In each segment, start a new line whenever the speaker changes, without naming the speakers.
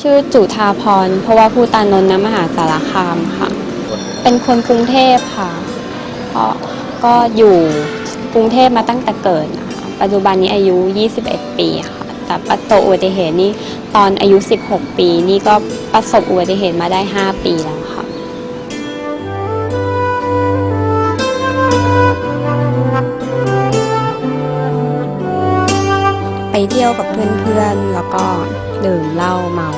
ชื่อจุธาพร เพราะว่าผู้ตานนท์นมหาสารคามค่ะ เป็นคนกรุงเทพค่ะ เพราะก็อยู่กรุงเทพมาตั้งแต่เกิดนะคะปัจจุบันนี้อายุ 21 ปีค่ะ แต่ประสบอุบัติเหตุนี่ตอนอายุ 16 ปี นี่ก็ประสบอุบัติเหตุมาได้ 5 ปีแล้วค่ะไปเที่ยวกับเพื่อนๆ แล้วก็ดื่มเหล้าเมา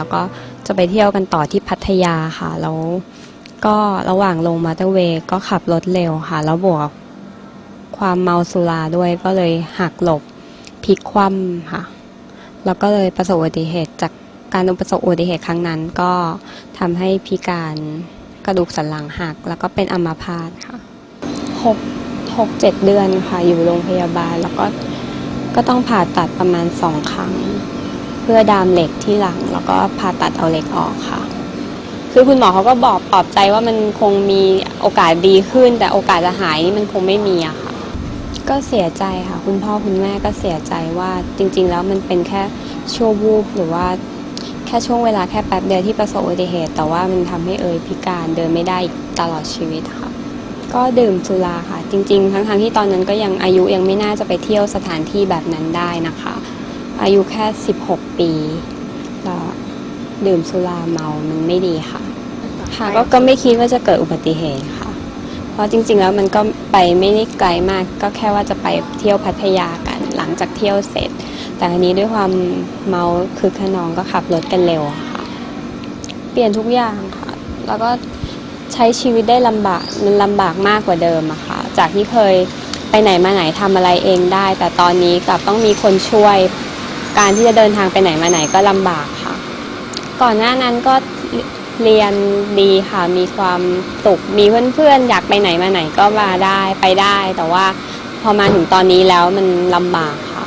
แล้วก็จะไปเที่ยวกันต่อที่พัทยาค่ะ แล้วก็ระหว่างลงมอเตอร์เวย์ก็ขับรถเร็วค่ะ แล้วบวกความเมาสุราด้วยก็เลยหักหลบพลิกคว่ำค่ะ แล้วก็เลยประสบอุบัติเหตุจากการประสบอุบัติเหตุครั้งนั้น ก็ทำให้พิการกระดูกสันหลังหัก แล้วก็เป็นอัมพาตค่ะหกหกเจ็ดเดือนค่ะ อยู่โรงพยาบาลแล้วก็ก็ต้องผ่าตัดประมาณสองครั้ง พื่อดามเหล็กที่หลัง แล้วก็ผ่าตัดเอาเหล็กออกค่ะ คือคุณหมอเขาก็บอกปลอบใจว่ามันคงมีโอกาสดีขึ้น แต่โอกาสจะหายนี่มันคงไม่มีอะค่ะ ก็เสียใจค่ะ คุณพ่อคุณแม่ก็เสียใจว่าจริง ๆ แล้วมันเป็นแค่ชั่ววูบหรือว่าแค่ช่วงเวลาแค่แป๊บเดียวที่ประสบอุบัติเหตุ แต่ว่ามันทำให้เอยพิการเดินไม่ได้ตลอดชีวิตค่ะก็ดื่มสุราค่ะ จริง ๆ ทั้งๆที่ตอนนั้นก็ยังอายุยังไม่น่าจะไปเที่ยวสถานที่แบบนั้นได้นะคะ อายุแค่ 16 ปีแล้วดื่มสุราเมามันไม่ดีค่ะ ค่ะก็ก็ไม่คิดว่าจะเกิดอุบัติเหตุค่ะ เพราะจริง ๆ แล้วมันก็ไปไม่ได้ไกลมากก็แค่ว่าจะไปเที่ยวพัทยากันหลังจากเที่ยวเสร็จ แต่อันนี้ด้วยความเมาคือขนองก็ขับรถกันเร็วอะค่ะ เปลี่ยนทุกอย่างค่ะ แล้วก็ใช้ชีวิตได้ลำบากมันลำบากมากกว่าเดิมอะค่ะ จากที่เคยไปไหนมาไหนทำอะไรเองได้ แต่ตอนนี้กลับต้องมีคนช่วย การที่จะเดินทางไปไหนมาไหนก็ลำบากค่ะ ก่อนหน้านั้นก็เรียนดีค่ะ มีความสุข มีเพื่อนๆ อยากไปไหนมาไหนก็มาได้ไปได้ แต่ว่าพอมาถึงตอนนี้แล้วมันลำบากค่ะ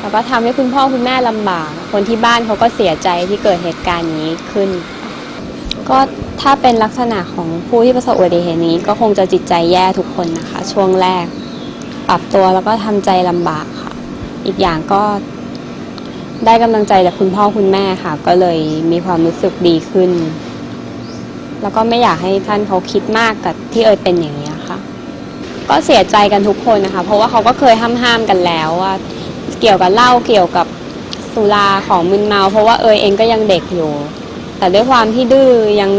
แล้วก็ทำให้คุณพ่อคุณแม่ลำบาก คนที่บ้านเขาก็เสียใจที่เกิดเหตุการณ์นี้ขึ้น ก็ถ้าเป็นลักษณะของผู้ที่ประสบอุบัติเหตุนี้ ก็คงจะจิตใจแย่ทุกคนนะคะ ช่วงแรก ปรับตัวแล้วก็ทำใจลำบากค่ะ อีกอย่างก็ ได้กำลังใจจากคุณพ่อคุณแม่ค่ะ ก็เลยมีความรู้สึกดีขึ้น แล้วก็ไม่อยากให้ท่านเขาคิดมากกับที่เอยเป็นอย่างนี้ค่ะ ก็เสียใจกันทุกคนนะคะ เพราะว่าเขาก็เคยห้ามห้ามกันแล้วว่าเกี่ยวกับเหล้าเกี่ยวกับสุราของมึนเมา เพราะว่าเอยเองก็ยังเด็กอยู่ แต่ด้วยความที่ดื้อยัง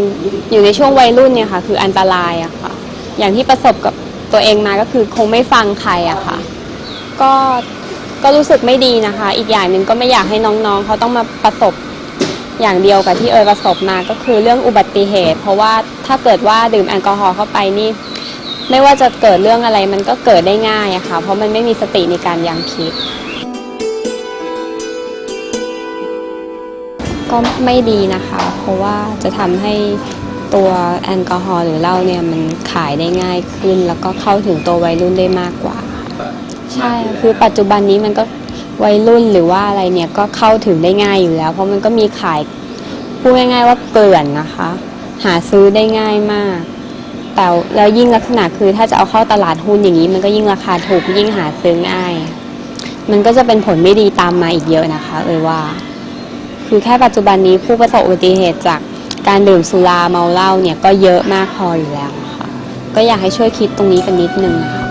อยู่ในช่วงวัยรุ่นเนี่ยค่ะ คืออันตรายอะค่ะ อย่างที่ประสบกับตัวเองมาก็คือคงไม่ฟังใครอะค่ะ ก็ ก็รู้สึกไม่ดีนะคะ อีกอย่างหนึ่งก็ไม่อยากให้น้องๆ เขาต้องมาประสบอย่างเดียวกับที่เอยประสบมาก็คือเรื่องอุบัติเหตุ เพราะว่าถ้าเกิดว่าดื่มแอลกอฮอล์เข้าไปนี่ ไม่ว่าจะเกิดเรื่องอะไรมันก็เกิดได้ง่ายอะค่ะ เพราะมันไม่มีสติในการยังคิด ก็ไม่ดีนะคะ เพราะว่าจะทำให้ตัวแอลกอฮอล์หรือเหล้าเนี่ยมันขายได้ง่ายขึ้น แล้วก็เข้าถึงตัววัยรุ่นได้มากกว่า ใช่คือปัจจุบันนี้มันก็วัยรุ่นหรือว่าอะไรเนี่ยก็เข้าถึงได้ง่ายอยู่แล้ว เพราะมันก็มีขายพูดง่ายๆว่าเกลื่อนนะคะ หาซื้อได้ง่ายมาก แต่แล้วยิ่งลักษณะคือถ้าจะเอาเข้าตลาดหุ้นอย่างนี้ มันก็ยิ่งราคาถูกยิ่งหาซื้อง่าย มันก็จะเป็นผลไม่ดีตามมาอีกเยอะนะคะเอยว่า คือแค่ปัจจุบันนี้ผู้ประสบอุบัติเหตุจากการดื่มสุราเมาเหล้าเนี่ยก็เยอะมากพออยู่แล้วค่ะก็อยากให้ช่วยคิดตรงนี้กันนิดนึงนะคะ